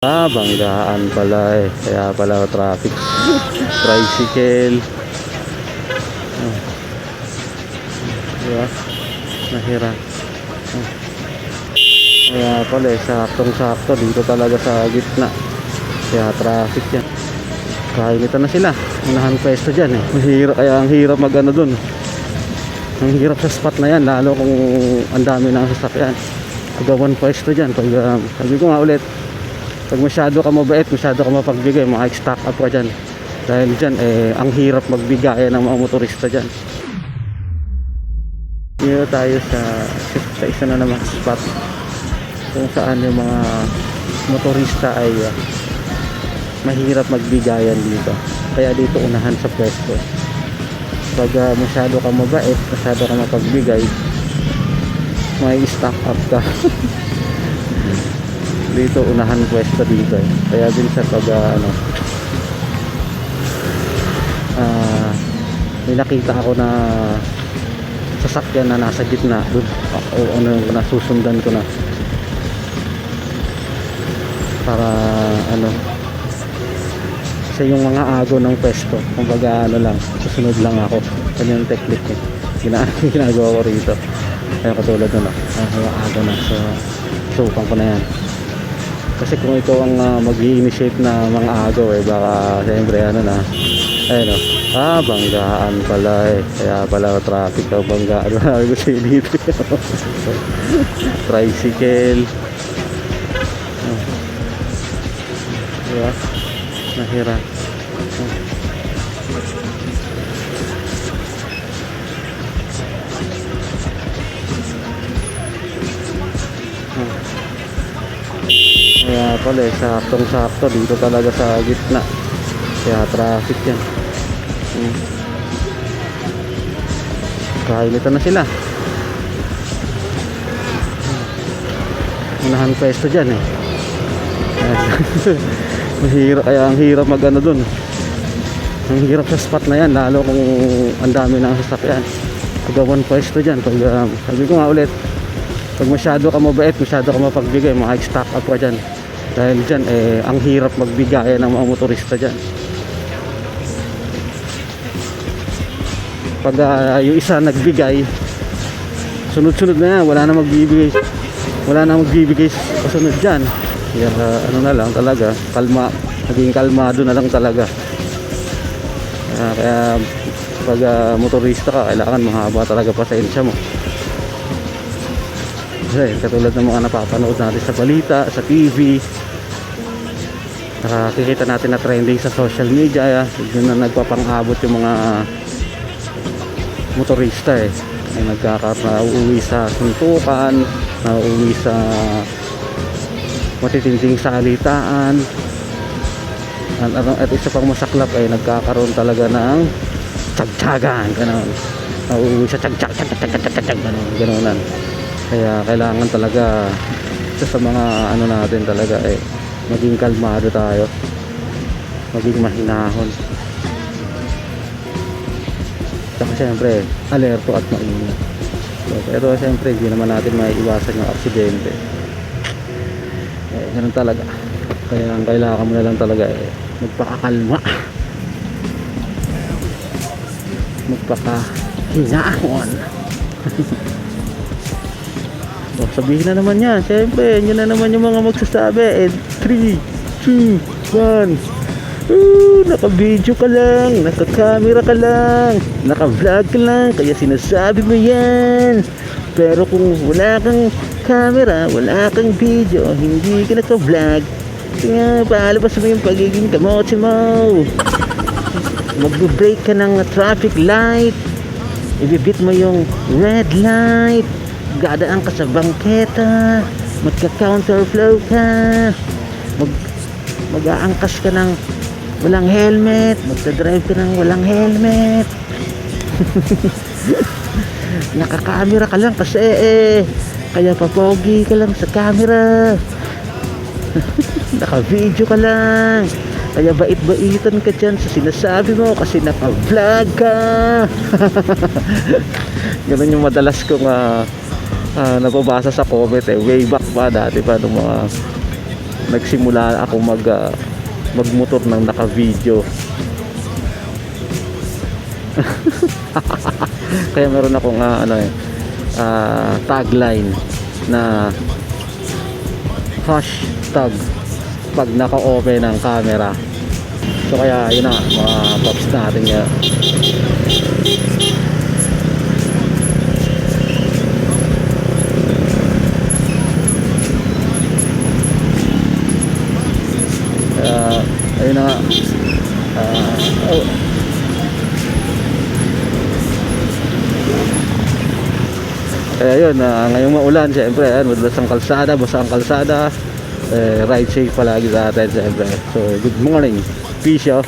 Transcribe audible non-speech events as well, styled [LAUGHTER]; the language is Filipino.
Ah, banggaan pala eh. Kaya pala traffic. Tricycle. Oh. Diba? Nahira. Oh. Kaya pala eh, saktong-sakto dito talaga sa gitna. Kaya traffic yan. Kainitan na sila. Unahan pwesto dyan eh. Mahirap, kaya ang hirap mag ano dun. Ang hirap sa spot na yan, lalo kung ang dami ng sasakyan. Agawan pwesto dyan. Pag, um, sabi ko nga ulit, pag masyado ka mabait, masyado ka mapagbigay, maka-stack up ka dyan. Dahil dyan, eh, ang hirap magbigay ng mga motorista dyan. Dito tayo sa, sa isa na naman spot kung saan yung mga motorista ay ah, mahirap magbigayan dito. Kaya dito unahan sa pwesto. Pag ah, masyado ka mabait, masyado ka mapagbigay, may stack up ka. [LAUGHS] dito unahan pwesto dito eh. Kaya din sa pag ah, ano ah may nakita ako na sasakyan na nasa gitna. Doon o ano nasusundan ko na. Para ano sa yung mga ago ng pwesto kumbaga ano lang susunod lang ako. Yan yung technique eh. Gina [LAUGHS] ginagawa ko rito. Kaya katulad nun ah mga ago na so sukan ko na yan kasi kung ikaw ang uh, mag-initiate na mga agaw eh baka siyempre ano na ayun o ah banggaan pala eh kaya pala traffic o banggaan marami ko siya dito tricycle. Oh. diba? Nahira pala eh, saktong sakto dito talaga sa gitna. Kaya traffic yan. Hmm. Kainitan na sila. Unahan pwesto dyan eh. [LAUGHS] Mahirap, kaya ang hirap mag ano dun. Ang hirap sa spot na yan, lalo kung ang dami ng sasakyan. Agawan pwesto dyan. Pag, um, sabi ko nga ulit, pag masyado ka mabait, masyado ka mapagbigay, maka-stack up ka dyan. Dahil dyan, eh, ang hirap magbigay ng mga motorista dyan. Pag ah, yung isa nagbigay, sunod-sunod na yan, wala na magbibigay, wala na magbibigay kasunod dyan. Kaya ah, ano na lang talaga, kalma, naging kalmado na lang talaga. Kaya, kaya pag ah, motorista ka, kailangan mahaba talaga pasensya mo. Kasi katulad ng mga napapanood natin sa balita, sa TV, nakikita natin na trending sa social media, yun na nagpapang-abot yung mga motorista eh. Ay nagkaka nauuwi sa suntukan, nauuwi sa matitinding salitaan. At, at, isa pang masaklap ay nagkakaroon talaga ng tsagtsagan, ganun. Nauuwi sa tsagtsak, tsag, tsag, tsag, tsag, tsag, ganun, ganunan. Kaya kailangan talaga sa mga ano natin talaga eh maging kalmado tayo. Maging mahinahon. Saka siyempre, alerto at maingat. So, pero siyempre, hindi naman natin maiiwasan yung aksidente. Eh, ganun talaga. Kaya ang kailangan mo na lang talaga eh, magpakakalma. Magpakahinahon. [LAUGHS] O, sabihin na naman yan. Siyempre, yun na naman yung mga magsasabi. And 3, 2, 1. Ooh, naka-video ka lang, naka-camera ka lang, naka-vlog ka lang, kaya sinasabi mo yan. Pero kung wala kang camera, wala kang video, hindi ka naka-vlog, kaya palabas mo yung pagiging kamotsi mo. Magbe-break ka ng traffic light, ibibit mo yung red light, gadaan ka sa bangketa, magka-counterflow ka, mag mag-aangkas ka ng walang helmet, magta-drive ka ng walang helmet. [LAUGHS] Nakakamera ka lang kasi eh, kaya papogi ka lang sa camera. [LAUGHS] Naka-video ka lang. Kaya bait-baitan ka dyan sa sinasabi mo kasi naka-vlog ka. [LAUGHS] Ganun yung madalas kong uh, uh, nababasa sa comment eh. Way back pa dati pa nung mga nagsimula ako mag ah, magmotor ng naka-video. [LAUGHS] Kaya meron akong ah, ano eh ah, tagline na hashtag pag naka-open ang camera. So kaya yun na mga pops natin ngayon. Ayun na. Ah, oh. Kaya yun, ah, ngayong maulan, siyempre, ayan, madulas ang kalsada, basa ang kalsada. Eh, ride safe palagi sa atin, siyempre. So, good morning. Peace, yo.